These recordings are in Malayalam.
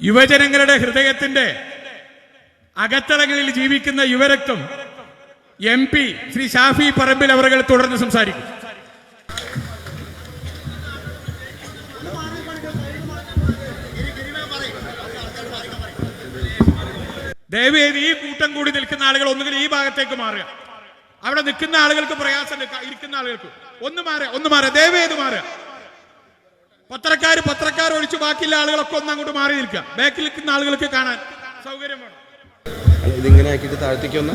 യുവജനങ്ങളുടെ ഹൃദയത്തിന്റെ അകത്തളങ്ങളിൽ ജീവിക്കുന്ന യുവരക്തം എം പി ശ്രീ ഷാഫി പറമ്പിൽ അവർ തുടർന്ന് സംസാരിക്കും. ദയവേദി ഈ കൂട്ടം കൂടി നിൽക്കുന്ന ആളുകൾ ഒന്നുകിൽ ഈ ഭാഗത്തേക്ക് മാറുക. അവിടെ നിൽക്കുന്ന ആളുകൾക്ക് പ്രയാസം ഇരിക്കുന്ന ആളുകൾക്ക്. ഒന്ന് മാറ ഒന്ന് മാറ. ദയവേത് മാറുക പത്രക്കാർ പത്രക്കാർ ഒഴിച്ച് ബാക്കിയുള്ള ആളുകളൊക്കെ ഒന്ന് അങ്ങോട്ട് മാറി നിൽക്കുക. ബാക്കിൽ നിൽക്കുന്ന ആളുകൾക്ക് കാണാൻ സൗകര്യം വേണം ഇതിങ്ങനെ ആക്കിയിട്ട് താഴ്ത്തേക്ക് ഒന്ന്.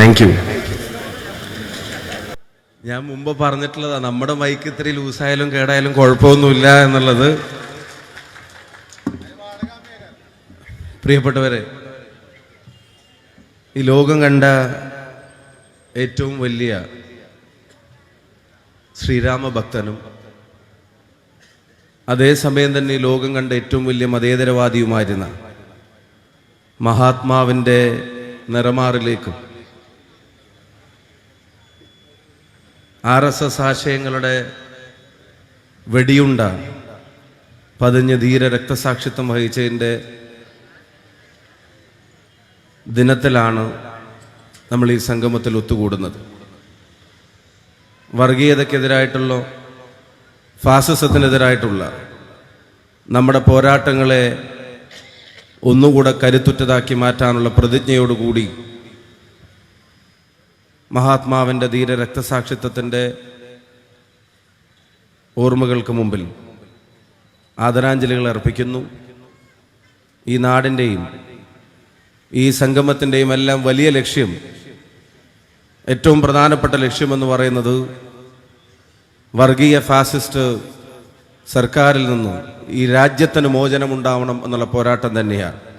താങ്ക് യു ഞാൻ മുമ്പ് പറഞ്ഞിട്ടുള്ളതാണ് നമ്മുടെ മൈക്ക് ഇത്തിരി ലൂസായാലും കേടായാലും കുഴപ്പമൊന്നുമില്ല എന്നുള്ളത്. പ്രിയപ്പെട്ടവരെ ഈ ലോകം കണ്ട ഏറ്റവും വലിയ ശ്രീരാമ ഭക്തനും അതേസമയം തന്നെ ഈ ലോകം കണ്ട ഏറ്റവും വലിയ മതേതരവാദിയുമായിരുന്ന മഹാത്മാവിന്റെ നിറമാറിലേക്കും ആർ എസ് എസ് ആശയങ്ങളുടെ വെടിയുണ്ട പതിഞ്ഞ് ധീര രക്തസാക്ഷിത്വം വഹിച്ചതിന്റെ ദിനത്തിലാണ് നമ്മൾ ഈ സംഗമത്തിൽ ഒത്തുകൂടുന്നത്. വർഗീയതയ്ക്കെതിരായിട്ടുള്ള ഫാസിസത്തിനെതിരായിട്ടുള്ള നമ്മുടെ പോരാട്ടങ്ങളെ ഒന്നുകൂടെ കരുത്തുറ്റതാക്കി മാറ്റാനുള്ള പ്രതിജ്ഞയോടുകൂടി മഹാത്മാവിന്റെ ധീര രക്തസാക്ഷിത്വത്തിന്റെ ഓർമ്മകൾക്ക് മുമ്പിൽ ആദരാഞ്ജലികൾ അർപ്പിക്കുന്നു. ഈ നാടിന്റെയും ഈ സംഗമത്തിന്റെയും എല്ലാം വലിയ ലക്ഷ്യം ഏറ്റവും പ്രധാനപ്പെട്ട ലക്ഷ്യമെന്ന് പറയുന്നത് വർഗീയ ഫാസിസ്റ്റ് സർക്കാരിൽ നിന്നും ഈ രാജ്യത്തിന് മോചനമുണ്ടാവണം എന്നുള്ള പോരാട്ടം തന്നെയാണ്.